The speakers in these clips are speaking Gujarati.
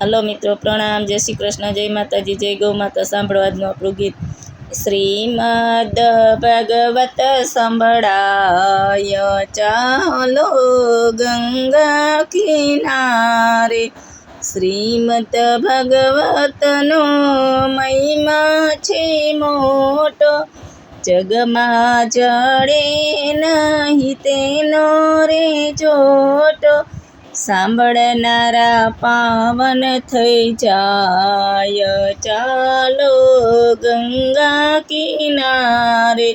હલો મિત્રો, પ્રણામ. જય શ્રી કૃષ્ણ. જય માતાજી. જય ગૌ માતા. સાંભળવાનું આપણું ગીત. શ્રીમદ ભગવત સંભળાય. ચાલો ગંગા કિનારે શ્રીમદ ભગવતનો મહિમા છે મોટો. જગમાં જડે નહીં તેનો રે જોટો. સાંભળનારા પાવન થઈ જાય. ચાલો ગંગા કિનારે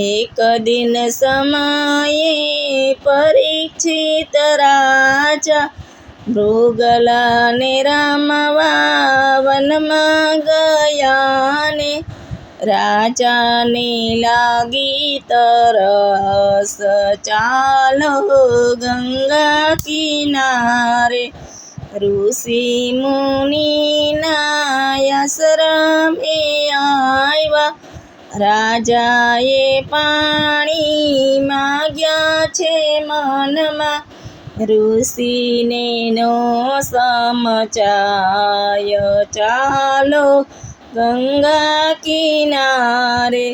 એક દિન સમયે પરીક્ષિત રાજા મૃગલાને રામવા વનમાં ગયા રાજાને લાગી તરસ. ચાલો ગંગા કિનારે. ઋષિ મુનિના આશ્રમે આવ્યા. રાજાએ પાણી માગ્યા છે મનમાં. ઋષિને નો સમચાય ચાલો ગંગા કિનારે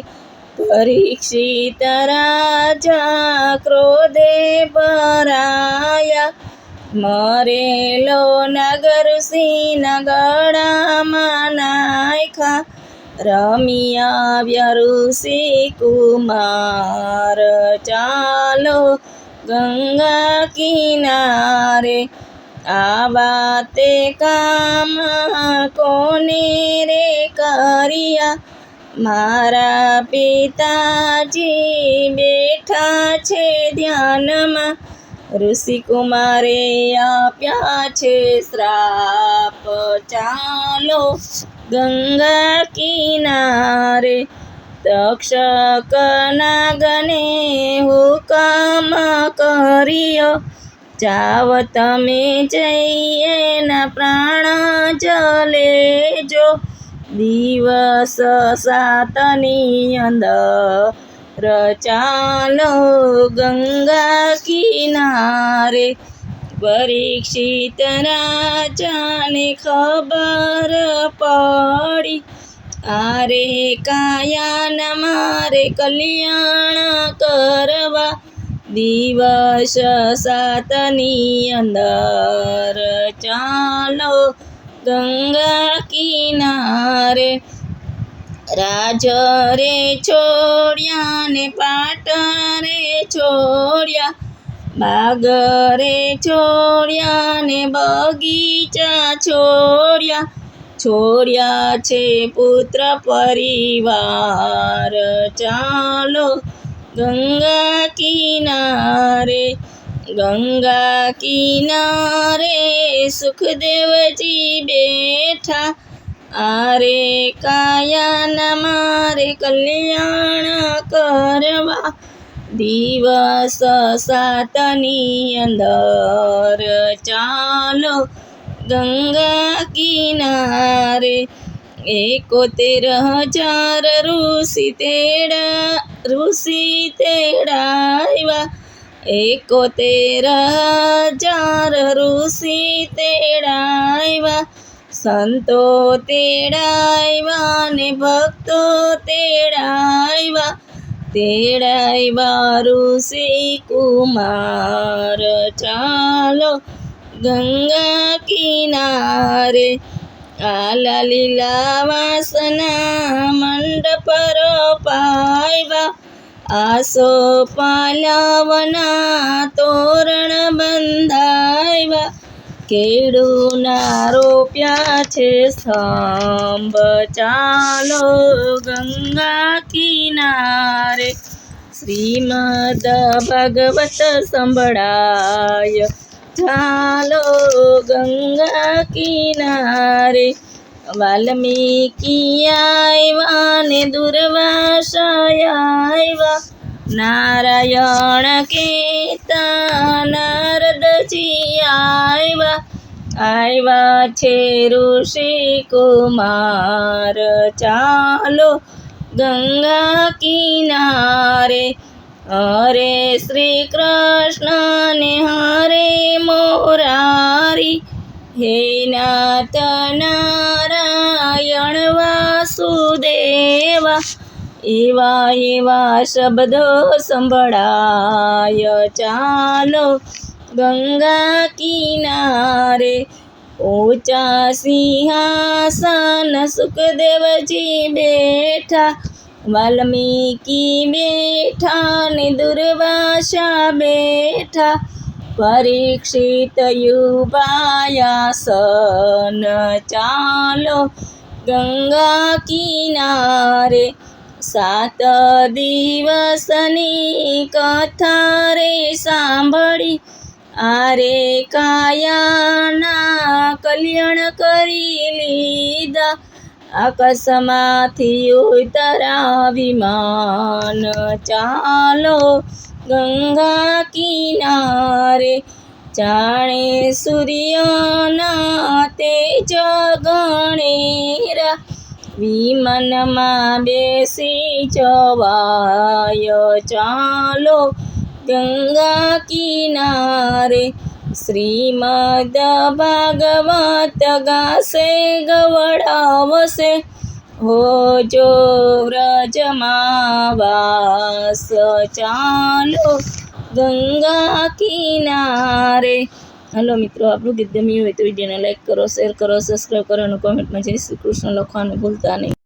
પરીક્ષિત રાજા ક્રોધે ભરાયા મરેલો નગર સિંહના નાયખા રમિયા ઋષિ કુમાર ચાલો ગંગા કિનારે આવા તે કામ કોને રે કર્યા? મારા પિતાજી બેઠા છે ધ્યાનમાં. ઋષિકુમારે આપ્યા છે શ્રાપ. ચાલો ગંગા કિનારે તક્ષક નાગને હુકમ કર્યો. જાવ તમે જઈએ ના પ્રાણ જલેજો દિવસ સાતની અંદર ચાલો ગંગા કિનારે. પરીક્ષિત રાજાને ખબર પડી. આરે કાયાના મારે કલ્યાણ કરવા દિવસ સાતની અંદર ચાલો ગંગા કિનારે રાજ રે છોડ્યા ને પાટ રે છોડ્યા બાગ રે છોડ્યા ને બગીચા છોડ્યા. છોડ્યા છે પુત્ર પરિવાર. ચાલો ગંગા કિનારે ગંગા કિનારે સુખદેવજી બેઠા આરે કાયાના મારે કલ્યાણ કરવા દિવસ સાતની અંદર ચાલો ગંગા કિનારે એકોતેર હજાર ઋષિ તેડા, ઋષિ તેડાવ્યા એકોતેર હજાર ઋષિ તેડાવ્યા સંતો તેડાવ્યા ને ભક્તો તેડાવ્યા તેડાવ્યા ઋષિ કુમાર. ચાલો ગંગા કિનારે આલા લીલા વાસના મંડપ પાયવા આસો પાલાવના તોરણ બંધાયવા કેળુના રોપ્યા છે સ્તંભ ચાલો ગંગા કિનારે શ્રીમદ ભગવત સંભળાય ચાલો ગંગા કિનારે વાલ્મીકી આવ્યા ને દુર્વાસાય આવ્યા નારાયણ કેતા નારદજી આવ્યા આવ્યા છે ઋષિ કુમાર ચાલો ગંગા કિનારે હરે શ્રી કૃષ્ણ ને હરે મોરારી. હે નાથ નારાયણ વાસુદેવા, એવા એવા શબ્દો સંભળાય ચાલો ગંગા કિનારે. ઊંચા સિંહાસન સુખદેવજી બેઠા વાલ્મીકી બેઠા ને દુર્વાસા બેઠા, પરીક્ષિત યુવાયાસન ચાલો ગંગા કિનારે સાત દિવસની કથા રે સાંભળી, આરે કાયાના કલ્યાણ કરી લીધા. આકાશમાંથી ઉતરા વિમાન ચાલો ગંગા કિનારે જાણે સૂર્યના તેજ ગણેરા. વિમાનમાં બેસી જવાય. ચાલો ગંગા કિનારે શ્રીમદ ભાગવત ગાશે ગવડાવશે. હો જો વ્રજમાં વાસ ચાલો ગંગા કિનારે. હલો મિત્રો, આપણું ગીત ગમ્યું હોય તો વિડીયોને લાઈક કરો, શેર કરો, સબસ્ક્રાઈબ કરો અને કોમેન્ટમાં જય શ્રી કૃષ્ણ લખવાનું ભૂલતા નહીં.